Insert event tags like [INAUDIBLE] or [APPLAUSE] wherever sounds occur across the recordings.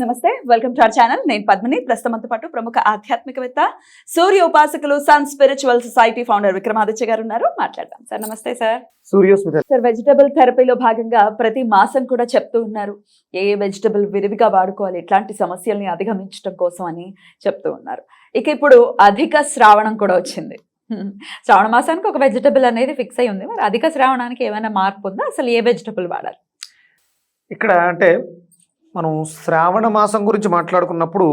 నమస్తే welcome to our channel. నేను పద్మిని. ప్రస్తుతంతో పాటు ప్రముఖ ఆధ్యాత్మికవేత్త సూర్య ఉపాసకులు sun spiritual society founder Vikramaditya garu ఉన్నారు. మాట్లాడదాం. సార్ నమస్తే సార్. సార్ వెజిటబుల్ థెరపీలో భాగంగా ప్రతి మాసం కూడా చెప్తూ ఉన్నారు. ఏ వెజిటబుల్ విరివిగా వాడుకోవాలి ఇట్లాంటి సమస్యల్ని అధిగమించడం కోసం అని చెప్తూ ఉన్నారు. ఇక ఇప్పుడు అధిక శ్రావణం కూడా వచ్చింది. శ్రావణ మాసానికి ఒక వెజిటబుల్ అనేది ఫిక్స్ అయి ఉంది. మరి అధిక శ్రావణానికి ఏమైనా మార్పు ఉందా? అసలు ఏ వెజిటబుల్ వాడాలి? ఇక్కడ అంటే మనం శ్రావణ మాసం గురించి మాట్లాడుకున్నప్పుడు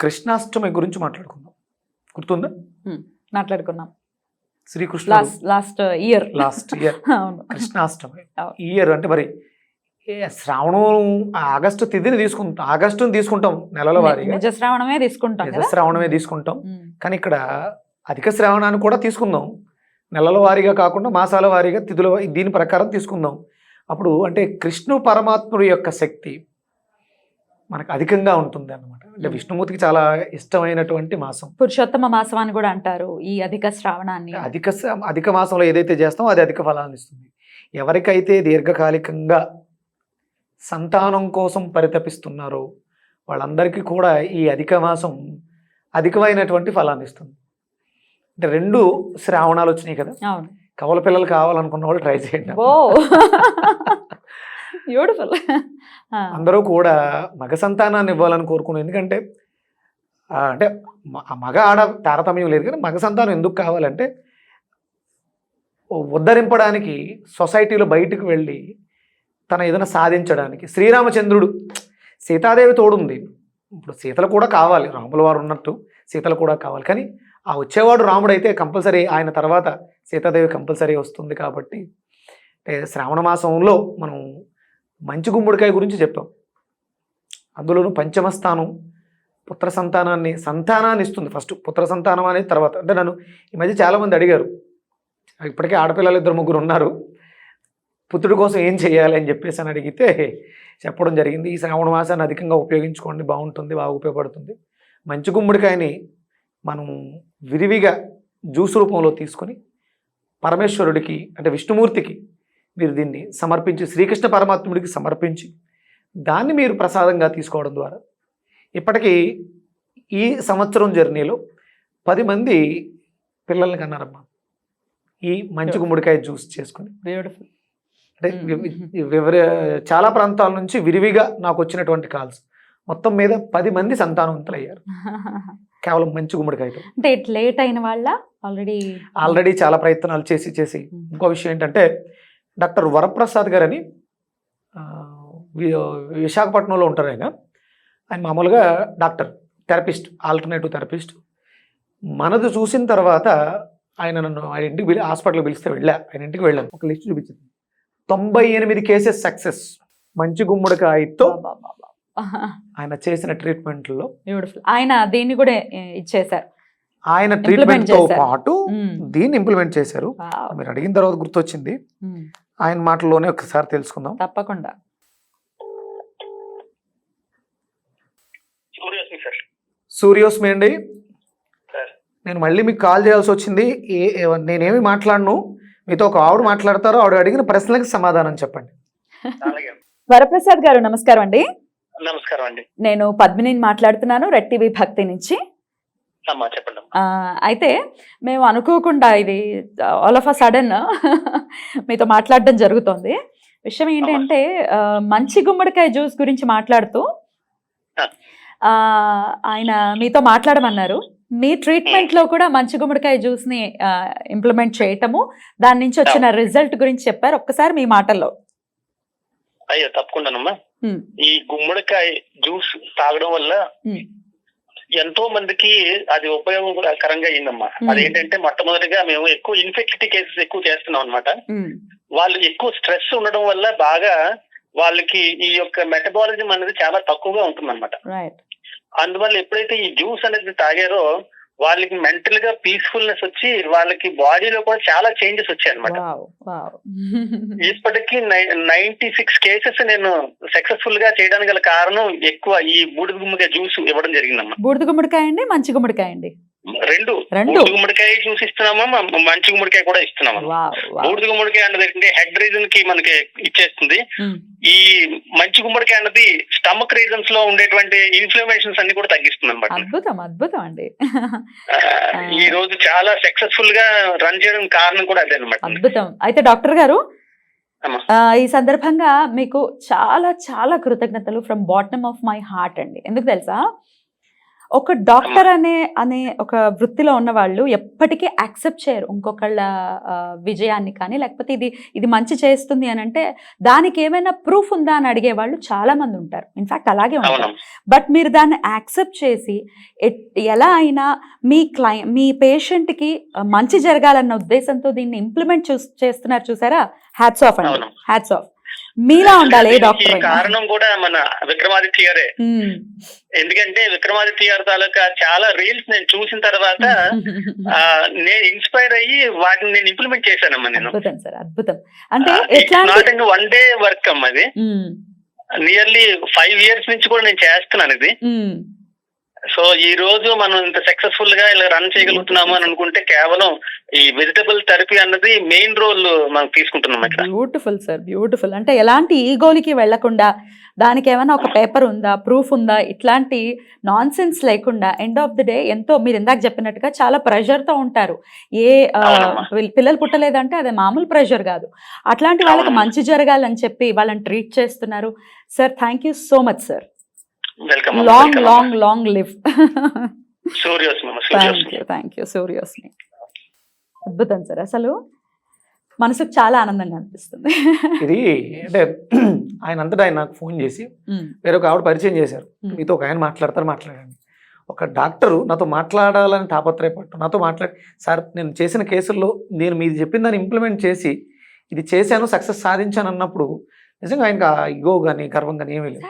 కృష్ణాష్టమి గురించి మాట్లాడుకుందాం. గుర్తుందా? మాట్లాడుకున్నాం. శ్రీకృష్ణుడు last year. Last year. [LAUGHS] Krishnashtami. Year అంటే మరి శ్రావణం ఆగస్టు తిథిని తీసుకుంటాం ఆగస్టుని తీసుకుంటాం నెలల వారీగా శ్రావణమే తీసుకుంటాం శ్రావణమే తీసుకుంటాం. కానీ ఇక్కడ అధిక శ్రావణాన్ని కూడా తీసుకుందాం. నెలల వారీగా కాకుండా మాసాల వారీగా తిథుల దీని ప్రకారం తీసుకుందాం. అప్పుడు అంటే కృష్ణు పరమాత్ముడి యొక్క శక్తి మనకు అధికంగా ఉంటుంది అన్నమాట. అంటే విష్ణుమూర్తికి చాలా ఇష్టమైనటువంటి మాసం. పురుషోత్తమ మాసం అని కూడా అంటారు ఈ అధిక శ్రావణాన్ని. అధిక అధిక మాసంలో ఏదైతే చేస్తామో అది అధిక ఫలాన్ని ఇస్తుంది. ఎవరికైతే దీర్ఘకాలికంగా సంతానం కోసం పరితపిస్తున్నారో వాళ్ళందరికీ కూడా ఈ అధిక మాసం అధికమైనటువంటి ఫలాన్ని ఇస్తుంది. అంటే రెండు శ్రావణాలు వచ్చినాయి కదా. అవును. కవల పిల్లలు కావాలనుకున్న వాళ్ళు ట్రై చేయండి ఓ. బ్యూటిఫుల్ అందరూ కూడా మగ సంతానాన్ని ఇవ్వాలని కోరుకున్నాను ఎందుకంటే అంటే మగ ఆడ తారతమ్యం లేదు కానీ మగ సంతానం ఎందుకు కావాలంటే ఉద్ధరింపడానికి సొసైటీలో బయటకు వెళ్ళి తన ఏదైనా సాధించడానికి. శ్రీరామచంద్రుడు సీతాదేవి తోడుంది. ఇప్పుడు సీతలు కూడా కావాలి రాముల వారు ఉన్నట్టు సీతలు కూడా కావాలి. కానీ ఆ వచ్చేవాడు రాముడు అయితే కంపల్సరీ ఆయన తర్వాత సీతాదేవి కంపల్సరీ వస్తుంది కాబట్టి అంటే శ్రావణ మాసంలో మనం మంచి గుమ్మడికాయ గురించి చెప్పాం అందులోనూ పంచమ స్థానం పుత్ర సంతానాన్ని సంతానాన్ని ఇస్తుంది. ఫస్ట్ పుత్ర సంతానం అనేది తర్వాత. అంటే నన్ను ఈ మధ్య చాలామంది అడిగారు. ఇప్పటికే ఆడపిల్లలు ఇద్దరు ముగ్గురు ఉన్నారు. పుత్రుడి కోసం ఏం చేయాలి అని చెప్పేసి అని అడిగితే చెప్పడం జరిగింది. ఈ శ్రావణ మాసాన్ని అధికంగా ఉపయోగించుకోండి బాగుంటుంది బాగా ఉపయోగపడుతుంది. మంచి గుమ్మడికాయని మనం విరివిగా జ్యూస్ రూపంలో తీసుకొని పరమేశ్వరుడికి అంటే విష్ణుమూర్తికి మీరు దీన్ని సమర్పించి శ్రీకృష్ణ పరమాత్ముడికి సమర్పించి దాన్ని మీరు ప్రసాదంగా తీసుకోవడం ద్వారా ఇప్పటికీ ఈ సంవత్సరం జర్నీలో పది మంది పిల్లల్ని కన్నారమ్మా. ఈ మంచి గుమ్మడికాయ జ్యూస్ చేసుకుని. బ్యూటిఫుల్ అంటే వివర చాలా ప్రాంతాల నుంచి విరివిగా నాకు వచ్చినటువంటి కాల్స్. మొత్తం మీద పది మంది సంతానవంతులు అయ్యారు [LAUGHS] కేవలం మంచి గుమ్మడికాయతో అంటే లేట్ అయిన వాళ్ళ ఆల్రెడీ ఆల్రెడీ చాలా ప్రయత్నాలు చేసి చేసి. ఇంకో విషయం ఏంటంటే డాక్టర్ వరప్రసాద్ గారని విశాఖపట్నంలో ఉంటారు ఆయన. ఆయన మామూలుగా డాక్టర్ థెరపిస్ట్ ఆల్టర్నేటివ్ థెరపిస్ట్. మనది చూసిన తర్వాత ఆయన నన్ను ఆయన ఇంటికి హాస్పిటల్కి పిలిస్తే వెళ్ళా. ఆయన ఇంటికి వెళ్ళాను ఒక లిస్ట్ చూపించింది. తొంభై ఎనిమిది కేసెస్ సక్సెస్. మంచి గుమ్మడికాయతో ఆయన చేసిన ట్రీట్మెంట్లో బ్యూటిఫుల్ ఆయన దీన్ని కూడా ఏ, ఇచ్చేశారు. ఆయన ట్రీట్మెంట్తో చేశారు. పాటు మ్మ్. దీన్ని ఇంప్లిమెంట్ చేశారు. మీరు అడిగిన తర్వాత గుర్తొచ్చింది. మ్మ్. ఆయన మాటల్లోనే ఒకసారి తెలుసుకుందాం. తప్పకుండా. సూర్యోస్మి సార్. సూర్యోస్మి అండి. నేను మళ్ళీ మీకు కాల్ చేయాల్సి వచ్చింది. ఏ నేనేమి మాట్లాడను. మీతో ఒక ఆవిడ మాట్లాడతారో ఆవిడ అడిగిన ప్రశ్నలకు సమాధానం చెప్పండి. వరప్రసాద్ గారు నమస్కారం అండి. నమస్కారం అండి. నేను పద్మినిని మాట్లాడుతున్నాను రెడ్ టీవీ భక్తి నుంచి. అయితే మేము అనుకోకుండా ఇది ఆల్ ఆఫ్ అ సడన్ మీతో మాట్లాడడం జరుగుతోంది. విషయం ఏంటంటే మంచి గుమ్మడికాయ జ్యూస్ గురించి మాట్లాడుతూ ఆయన మీతో మాట్లాడమన్నారు. మీ ట్రీట్మెంట్లో కూడా మంచి గుమ్మడికాయ జ్యూస్ని ఇంప్లిమెంట్ చేయటము దాని నుంచి వచ్చిన రిజల్ట్ గురించి చెప్పారు ఒక్కసారి మీ మాటల్లో. అయ్యో తప్పకుండానమ్మా. ఈ గుమ్మడికాయ జ్యూస్ తాగడం వల్ల ఉమ్, ఎంతో మందికి అది ఉపయోగకరంగా అయిందమ్మా Hmm. అదేంటంటే మొట్టమొదటిగా మేము ఎక్కువ ఇన్ఫెక్టివిటీ కేసెస్ ఎక్కువ చేస్తున్నాం అనమాట వాళ్ళు ఎక్కువ స్ట్రెస్ ఉండడం వల్ల బాగా వాళ్ళకి ఈ యొక్క మెటబాలిజం అనేది చాలా తక్కువగా ఉంటుందన్నమాట. అందువల్ల ఎప్పుడైతే ఈ జ్యూస్ అనేది తాగారో వాళ్ళకి మెంటల్గా పీస్ఫుల్నెస్ వచ్చి వాళ్ళకి బాడీలో కూడా చాలా చేంజెస్ వచ్చాయి అనమాట ఇప్పటికీ నైన్టీ సిక్స్ కేసెస్ నేను సక్సెస్ఫుల్గా చేయడానికి గల కారణం ఎక్కువ ఈ బూడిద గుమ్మడికాయ జ్యూస్ ఇవ్వడం జరిగిందమ్మా. బూడిద గుమ్మడికాయ అండి మంచి గుమ్మడికాయ అండి. రెండు. రెండు? గుమ్మడికాయ జ్యూస్ ఇస్తున్నామా? మంచి గుమ్మడికాయ కూడా ఇస్తున్నామా? బూడిద గుమ్మడికాయ అన్నది ఏంటంటే హెడ్ రీజన్కి మనకి ఇచ్చేస్తుంది. ఈ మంచి గుమ్మడికాయ అన్నది స్టమక్ రీజన్స్లో ఉండేటువంటి ఇన్ఫ్లమేషన్స్ అన్ని కూడా తగ్గిస్తుంది అనమాట అద్భుతం అద్భుతం అండి. ఈ రోజు చాలా సక్సెస్ఫుల్గా రన్ చేయడం కారణం కూడా అదే అనమాట అద్భుతం. అయితే డాక్టర్ గారు ఈ సందర్భంగా మీకు చాలా చాలా కృతజ్ఞతలు from bottom of my heart అండి. ఎందుకు తెలుసా? ఒక డాక్టర్ అనే అనే ఒక వృత్తిలో ఉన్న వాళ్ళు ఎప్పటికీ యాక్సెప్ట్ చేయరు ఇంకొకళ్ళ విజయాన్ని కానీ. లేకపోతే ఇది ఇది మంచి చేస్తుంది అని అంటే దానికి ఏమైనా ప్రూఫ్ ఉందా అని అడిగే వాళ్ళు చాలా మంది ఉంటారు. ఇన్ఫాక్ట్ అలాగే ఉంటారు. బట్ మీరు దాన్ని యాక్సెప్ట్ చేసి ఎలా అయినా మీ క్లై మీ పేషెంట్కి మంచి జరగాలన్న ఉద్దేశంతో దీన్ని ఇంప్లిమెంట్ చూ చేస్తున్నారు చూసారా? హ్యాట్స్ ఆఫ్ అండి. హ్యాట్స్ ఆఫ్ మీలా ఉండాలి డాక్టర్. కారణం కూడా మన విక్రమాదిత్య గారే. ఎందుకంటే విక్రమాదిత్య గారి తాలూకా చాలా రీల్స్ నేను చూసిన తర్వాత [LAUGHS] నేను ఇన్స్పైర్ అయ్యి వాటిని నేను ఇంప్లిమెంట్ చేశానమ్మా నేను అద్భుతం సార్ అద్భుతం అంటే నాట్ వన్ డే వర్క్ అమ్మా అది. నియర్లీ ఫైవ్ ఇయర్స్ నుంచి కూడా నేను చేస్తున్నాను ఇది. సో ఈ రోజు మనం ఇంత సక్సెస్ఫుల్గా ఇలా రన్ చేయగలుగుతున్నాము అని అనుకుంటే కేవలం ఈ వెజిటబుల్ థెరపీ అన్నది మెయిన్ రోల్ మనం తీసుకుంటున్నాం ఇక్కడ. బ్యూటిఫుల్ సార్ బ్యూటిఫుల్ అంటే ఎలాంటి ఈగోలికి వెళ్ళకుండా దానికి ఏమైనా ఒక పేపర్ ఉందా ప్రూఫ్ ఉందా ఇట్లాంటి నాన్ సెన్స్ లేకుండా ఎండ్ ఆఫ్ ది డే ఎంతో మీరు ఇందాక చెప్పినట్టుగా చాలా ప్రెషర్తో ఉంటారు. ఏ పిల్లలు పుట్టలేదంటే అది మామూలు ప్రెషర్ కాదు. అట్లాంటి వాళ్ళకి. మంచి జరగాలని చెప్పి వాళ్ళని ట్రీట్ చేస్తున్నారు. Sir thank you so much sir welcome long long long live Suryos thank you thank you సూర్యోస్ని అద్భుతం సార్. అసలు మనసుకు చాలా ఆనందంగా అనిపిస్తుంది. ఇది అంటే ఆయన అంతటా ఆయన నాకు ఫోన్ చేసి. వేరొక ఆవిడ పరిచయం చేశారు. మీతో ఒక ఆయన మాట్లాడతారు మాట్లాడండి. ఒక డాక్టరు నాతో మాట్లాడాలని తాపత్రయపట్టు నాతో మాట్లాడి సార్ నేను చేసిన కేసుల్లో నేను మీది చెప్పిన దాన్ని ఇంప్లిమెంట్ చేసి ఇది చేశాను సక్సెస్ సాధించాను అన్నప్పుడు నిజంగా ఆయనకు ఆ ఇగో కానీ గర్వం కానీ ఏమీ లేదు.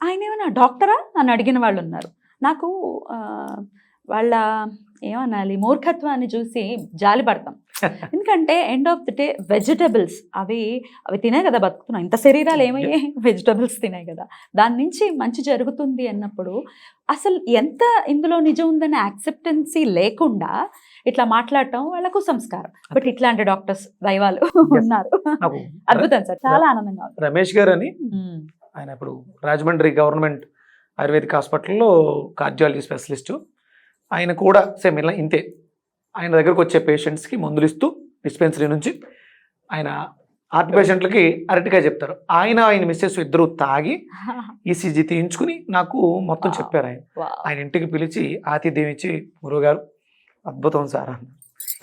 ఆయన ఏమన్నా డాక్టరా? అని అడిగిన వాళ్ళు ఉన్నారు నాకు వాళ్ళ ఏమనాలి మూర్ఖత్వాన్ని చూసి జాలి పడతాం. [LAUGHS] ఎందుకంటే end of the day vegetables అవి అవి తినే కదా బతుకుతున్నాం. ఇంత శరీరాలు ఏమయ్యాయి [LAUGHS] వెజిటబుల్స్ తినాయి కదా. దాని నుంచి మంచి జరుగుతుంది అన్నప్పుడు అసలు ఎంత ఇందులో నిజం ఉందనే యాక్సెప్టెన్సీ లేకుండా ఇట్లా మాట్లాడటం వాళ్ళకు సంస్కారం. బట్ ఇట్లాంటి డాక్టర్స్ దైవాలు [LAUGHS] ఉన్నారు. అద్భుతం సార్. చాలా ఆనందంగా ఉంది. రమేష్ గారు అని ఆయన ఇప్పుడు రాజమండ్రి గవర్నమెంట్ ఆయుర్వేదిక్ హాస్పిటల్లో కార్డియాలజీ స్పెషలిస్టు ఆయన కూడా సేమ్ ఇలా ఇంతే ఆయన దగ్గరకు వచ్చే పేషెంట్స్కి మందులు ఇస్తూ డిస్పెన్సరీ నుంచి ఆయన హార్ట్ పేషెంట్లకి అరటికాయ చెప్తారు ఆయన ఆయన మిస్సెస్ ఇద్దరు తాగి [LAUGHS] ఈసీజీ తీయించుకుని నాకు మొత్తం. చెప్పారు ఆయన. ఆయన ఇంటికి పిలిచి ఆతిథ్యం ఇచ్చి గురువుగారు అద్భుతం సార్.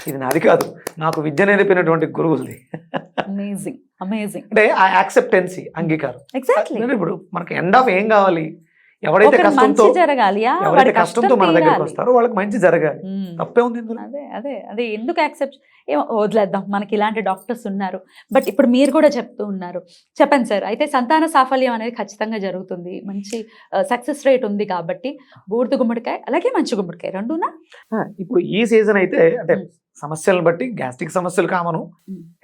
ఇది నాది కాదు నాకు విద్య నేర్పినటువంటి గురువులది [LAUGHS] అమేజింగ్ అమేజింగ్ అంటే ఆ యాక్సెప్టెన్సీ అంగీకారం. ఎగ్జాక్ట్లీ ఇప్పుడు మనకి ఎండ్ ఆఫ్ ఏం కావాలి? ఎవరైతే కష్టంతో ఎవరైతే కష్టంతో కష్టం మన దగ్గరకు. వస్తారో వాళ్ళకి మంచి జరగాలి. తప్పే ఉంది అదే అదే అదే. ఎందుకు యాక్సెప్ట్ ఏమో వదిలేద్దాం. మనకి ఇలాంటి డాక్టర్స్ ఉన్నారు. బట్ ఇప్పుడు మీరు కూడా చెప్తూ ఉన్నారు. చెప్పండి సార్. అయితే సంతాన సాఫల్యం అనేది ఖచ్చితంగా జరుగుతుంది. మంచి సక్సెస్ రేట్ ఉంది కాబట్టి బూడిద గుమ్మడికాయ అలాగే మంచి గుమ్మడికాయ రెండునా? ఇప్పుడు ఈ సీజన్ అయితే అంటే. సమస్యలను బట్టి గ్యాస్ట్రిక్ సమస్యలు కామను.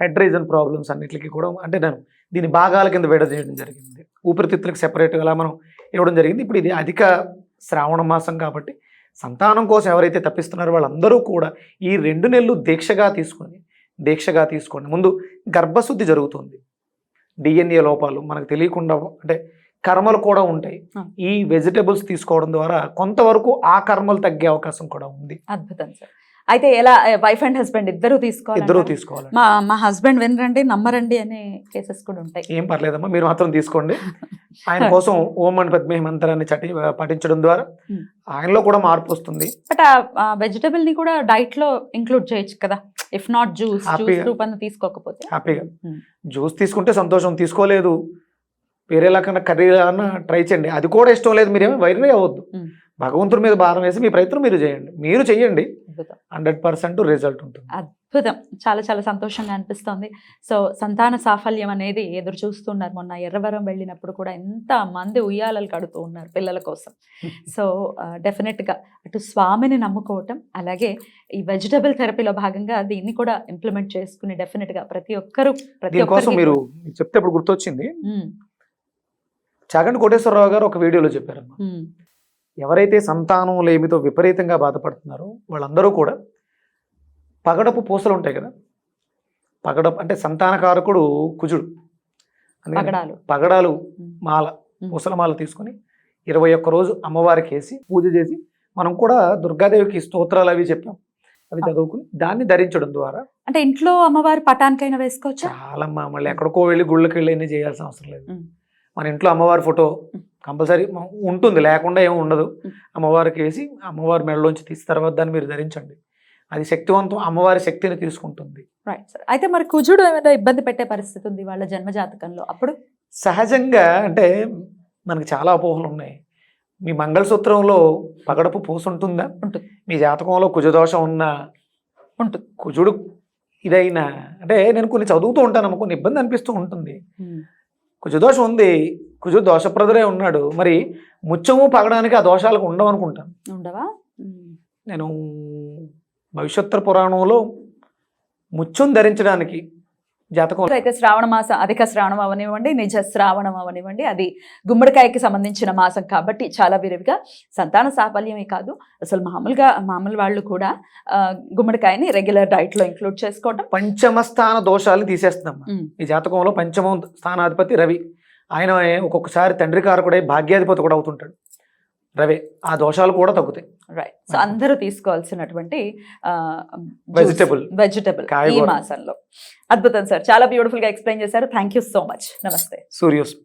హెడ్ రీజన్ ప్రాబ్లమ్స్ అన్నిటికీ కూడా అంటే నేను దీని భాగాల కింద విడ చేయడం జరిగింది. ఊపిరితిత్తులకు సెపరేట్గా అలా మనం ఇవ్వడం జరిగింది. ఇప్పుడు ఇది అధిక శ్రావణ మాసం కాబట్టి సంతానం కోసం ఎవరైతే తప్పిస్తున్నారో వాళ్ళందరూ కూడా ఈ రెండు నెలలు దీక్షగా తీసుకొని దీక్షగా తీసుకోండి. ముందు గర్భశుద్ధి జరుగుతుంది. డిఎన్ఏ లోపాలు మనకు తెలియకుండా అంటే కర్మలు కూడా ఉంటాయి. ఈ వెజిటబుల్స్ తీసుకోవడం ద్వారా కొంతవరకు ఆ కర్మలు తగ్గే అవకాశం కూడా ఉంది. అద్భుతం సార్. అయితే ఎలా వైఫ్ అండ్ హస్బెండ్ ఇద్దరు తీసుకోవాలి ఇద్దరు తీసుకోవాలి మా మా హస్బెండ్ వినరండి నమ్మరండి అనే కేసెస్ కూడా ఉంటాయి. ఏం పర్లేదమ్మా మీరు మాత్రం తీసుకోండి. [LAUGHS] ఆయన కోసం ఓం అని పద్మే మంత్రాన్ని చటి పఠించడం ద్వారా. ఆయనలో కూడా మార్పు వస్తుంది. బట్ ఆ వెజిటబుల్ని కూడా డైట్లో ఇంక్లూడ్ చేయొచ్చు కదా. If not juice juice. రూపంలో తీసుకోకపోతే. హ్యాపీగా. జ్యూస్ తీసుకుంటే సంతోషం తీసుకోలేదు. వేరే కన్నా కర్రీ ట్రై చేయండి. అది కూడా ఇష్టం లేదు మీరేమో వైరల్ అవ్వద్దు. భగవంతుడి మీద భారం వేసి మీ ప్రయత్నం మీరు చేయండి. మీరు చేయండి హండ్రెడ్ పర్సెంట్ రిజల్ట్ ఉంటుంది. అద్భుతం. చాలా చాలా సంతోషంగా అనిపిస్తోంది. సో సంతాన సాఫల్యం అనేది ఎదురు చూస్తున్నారు. మొన్న ఎర్రవరం వెళ్ళినప్పుడు కూడా ఎంత మంది ఉయ్యాలలు కడుతూ ఉన్నారు పిల్లల కోసం. [LAUGHS] సో డెఫినెట్గా అటు స్వామిని నమ్ముకోవటం అలాగే ఈ వెజిటబుల్ థెరపీలో భాగంగా దీన్ని కూడా ఇంప్లిమెంట్ చేసుకుని డెఫినెట్గా ప్రతి ఒక్కరూ ప్రతి ఒక్కరికి మీరు చెప్తే ఇప్పుడు గుర్తొచ్చింది. చాగంటి కోటేశ్వరరావు గారు ఒక వీడియోలో చెప్పారమ్మా ఉమ్, ఎవరైతే సంతానం లేమితో విపరీతంగా బాధపడుతున్నారో వాళ్ళందరూ కూడా పగడపు పూసలు ఉంటాయి కదా. పగడపు అంటే సంతానకారకుడు కుజుడు. అందుకని పగడాలు. మాల. పూసల మాల తీసుకొని ఇరవై ఒక్క రోజు అమ్మవారికి వేసి పూజ చేసి మనం కూడా దుర్గాదేవికి స్తోత్రాలు అవి చెప్పాం. అవి చదువుకుని దాన్ని ధరించడం ద్వారా. అంటే ఇంట్లో అమ్మవారి పటానికైనా వేసుకోవచ్చా? చాలా మళ్ళీ ఎక్కడికో వెళ్ళి గుళ్ళకి వెళ్ళి చేయాల్సిన అవసరం లేదు. మన ఇంట్లో అమ్మవారి ఫోటో. కంపల్సరీ ఉంటుంది లేకుండా ఏమి ఉండదు. అమ్మవారికి వేసి అమ్మవారి మెడలోంచి తీసిన తర్వాత దాన్ని మీరు ధరించండి. అది శక్తివంతం అమ్మవారి శక్తిని తీసుకుంటుంది. రైట్ సార్ అయితే మరి కుజుడు ఏమైనా ఇబ్బంది పెట్టే పరిస్థితి ఉంది వాళ్ళ జన్మ జాతకంలో అప్పుడు? సహజంగా అంటే మనకి చాలా అపోహలు ఉన్నాయి. మీ మంగళసూత్రంలో పగడపు పూస ఉంటుందా. మీ జాతకంలో కుజదోషం ఉన్న? ఉంటుంది. కుజుడు ఇదైనా అంటే నేను కొన్ని చదువుతూ ఉంటాను కొన్ని ఇబ్బంది అనిపిస్తూ ఉంటుంది. కుజదోషం ఉంది. కుజుడు దోషప్రదుడే ఉన్నాడు. మరి ముత్యము పగడానికి ఆ దోషాలకు ఉండవు అనుకుంటాను ఉండవా? నేను భవిష్యోత్తర పురాణంలో ముత్యం ధరించడానికి జాతకం. అయితే శ్రావణ మాసం అధిక శ్రావణం అవనివ్వండి నిజ శ్రావణం అవనివ్వండి. అది గుమ్మడికాయకి సంబంధించిన మాసం కాబట్టి చాలా విరివిగా సంతాన సాఫల్యమే కాదు. అసలు మామూలుగా మామూలు వాళ్ళు కూడా గుమ్మడికాయని రెగ్యులర్ డైట్లో ఇంక్లూడ్ చేసుకోవడం పంచమ స్థాన దోషాలను తీసేస్తున్నాం ఈ జాతకంలో పంచమ స్థానాధిపతి రవి. ఆయన ఒక్కొక్కసారి తండ్రి కారకుడై భాగ్యాధిపతి కూడా అవుతుంటాడు. రవి ఆ దోషాలు కూడా తగ్గుతాయి. రైట్ సో అందరూ తీసుకోవాల్సినటువంటి Vegetable. వెజిటబుల్ ఈ. మాసంలో. అద్భుతం సార్. చాలా బ్యూటిఫుల్గా ఎక్స్ప్లెయిన్ చేశారు. థ్యాంక్ యూ సో మచ్ నమస్తే సూర్యోస్